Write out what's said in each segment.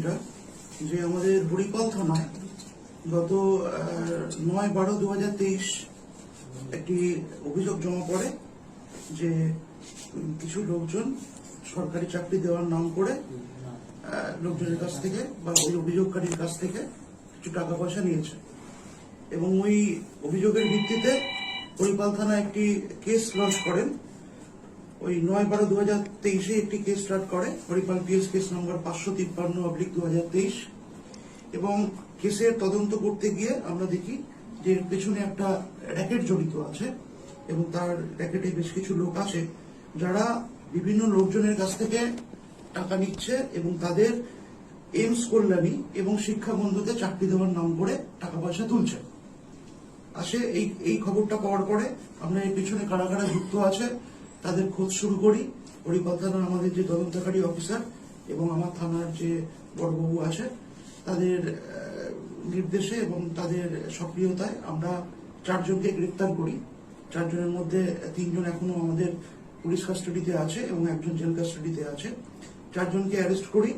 যেটা যে আমাদের হরিপাল থানায় গত নয় বারো দু হাজার তেইশ একটি অভিযোগ জমা পড়ে যে কিছু লোকজন সরকারি চাকরি দেওয়ার নাম করে লোকজনের কাছ থেকে বা ওই অভিযোগকারীর কাছ থেকে কিছু টাকা পয়সা নিয়েছে। এবং ওই অভিযোগের ভিত্তিতে হরিপাল থানা একটি কেস লঞ্চ করেন। ওই নয় বারো দু হাজার তেইশে একটি কেস স্টার্ট করে। হরিপাল পিএস কেস নম্বর পাঁচশো তিপ্পান্ন অব্লিক দু হাজার তেইশ। এবং কেসের তদন্ত করতে গিয়ে আমরা দেখি যে পেছনে একটা র্যাকেট জড়িত আছে এবং তার র্যাকেটে বেশ কিছু লোক আছে যারা বিভিন্ন লোকজনের কাছ থেকে টাকা নিচ্ছে এবং তাদের এইমস কল্যাণী এবং শিক্ষা বন্ধুতে চাকরি দেওয়ার নাম করে টাকা পয়সা তুলছে। আসে এই এই খবরটা পাওয়ার পরে আমরা এর পিছনে কারা কারা যুক্ত আছে তাদের খোঁজ শুরু করি। হরিপাল থানার আমাদের যে তদন্তকারী অফিসার এবং আমার থানার যে বড়বাবু আছে, তাদের নির্দেশে এবং তাদের সক্রিয়তায় আমরা চারজনকে গ্রেপ্তার করি। চারজনের মধ্যে তিনজন এখনও আমাদের পুলিশ কাস্টাডিতে আছে এবং একজন জেল কাস্টাডিতে আছে। চারজনকে অ্যারেস্ট করি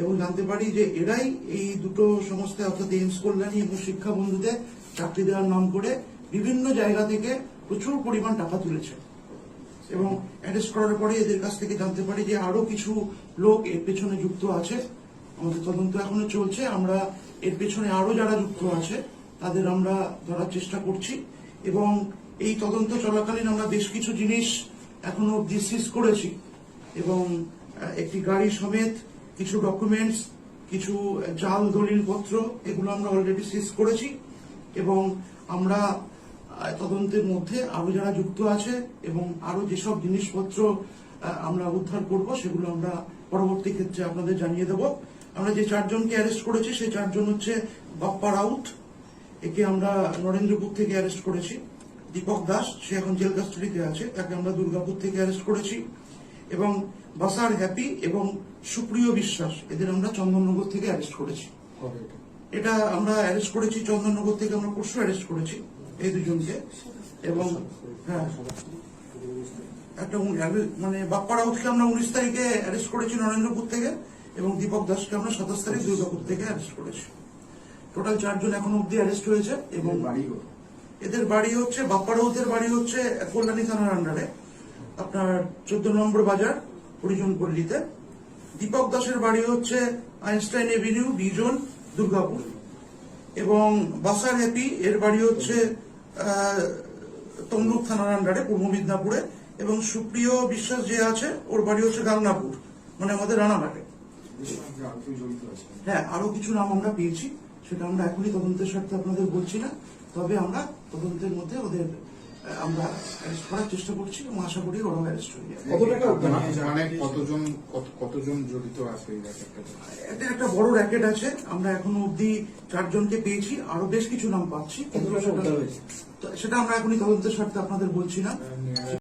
এবং জানতে পারি যে এরাই এই দুটো সংস্থায় অর্থাৎ এইমস কল্যাণী এবং শিক্ষা বন্ধুতে চাকরি দেওয়ার নাম করে বিভিন্ন জায়গা থেকে প্রচুর পরিমাণ টাকা তুলেছে। এবং অ্যারেস্ট করার পরে এদের কাছ থেকে জানতে পারি যে আরও কিছু লোক এর পেছনে যুক্ত আছে। আমাদের তদন্ত এখনও চলছে। আমরা এর পেছনে আরও যারা যুক্ত আছে, তাদের আমরা ধরার চেষ্টা করছি। এবং এই তদন্ত চলাকালীন আমরা বেশ কিছু জিনিস এখনও অব্দি সিজ করেছি। এবং একটি গাড়ি সমেত কিছু ডকুমেন্টস কিছু জাল, দলিলপত্র, এগুলো আমরা অলরেডি সিজ করেছি। এবং আমরা তদন্তের মধ্যে আরও যারা যুক্ত আছে এবং আরও যেসব জিনিসপত্র আমরা উদ্ধার করব সেগুলো আমরা পরবর্তী ক্ষেত্রে আপনাদের জানিয়ে দেব। আমরা যে চারজনকে অ্যারেস্ট করেছি সেই চারজন হচ্ছে বাপ্পা রাউত একে আমরা নরেন্দ্রপুর থেকে অ্যারেস্ট করেছি। দীপক দাস সে এখন জেল কাস্টাডিতে আছে তাকে আমরা দুর্গাপুর থেকে অ্যারেস্ট করেছি। এবং বাসার হ্যাপি এবং সুপ্রিয় বিশ্বাস এদের আমরা চন্দননগর থেকে অ্যারেস্ট করেছি। এটা? এটা আমরা অ্যারেস্ট করেছি চন্দননগর থেকে আমরা পরশু অ্যারেস্ট করেছি। এই দুজনকে এবং হ্যাঁ। একটা মানে বাপ্পা রাউতকে আমরা উনিশ তারিখে অ্যারেস্ট করেছি নরেন্দ্রপুর থেকে এবং দীপক দাসকে আমরা সাতাশ তারিখ দুর্গাপুর থেকে অ্যারেস্ট করেছি। টোটাল চারজন এখন অব্দি অ্যারেস্ট হয়েছে এবং এবং বাড়ি কোথায়? এদের বাড়ি হচ্ছে বাপ্পা রাউতের বাড়ি হচ্ছে কল্যাণী থানার আন্ডারে আপনার চোদ্দ নম্বর বাজার হরিজন পল্লীতে। দীপক দাসের বাড়ি হচ্ছে আইনস্টাইন এভিনিউ বিজন দুর্গাপুর। এবং বাসার হ্যাপি এর বাড়ি হচ্ছে তমলুক থানার আন্ডারে পূর্ব মিদনাপুরে, এবং সুপ্রিয় বিশ্বাস যে আছে, ওর বাড়ি হচ্ছে গাঙ্গনাপুর মানে আমাদের রানাঘাটে। হ্যাঁ আরও কিছু নাম আমরা পেয়েছি, সেটা আমরা এখনই তদন্তের স্বার্থে আপনাদের বলছি না, তবে আমরা তদন্তের মধ্যে ওদের আমরা অ্যারেস্ট করার চেষ্টা করছি এবং আশা করি ওরাও অ্যারেস্ট হয়ে যাবে। কত টাকা মানে- কতজন কত- কতজন জড়িত আছে এই ব্যাপারটাতে এতে একটা বড় র্যাকেট আছে। আমরা এখনও অব্দি চারজনকে পেয়েছি আরও বেশ কিছু নাম পাচ্ছি। সেটা আমরা এখনই তদন্তের স্বার্থে আপনাদের বলছি না।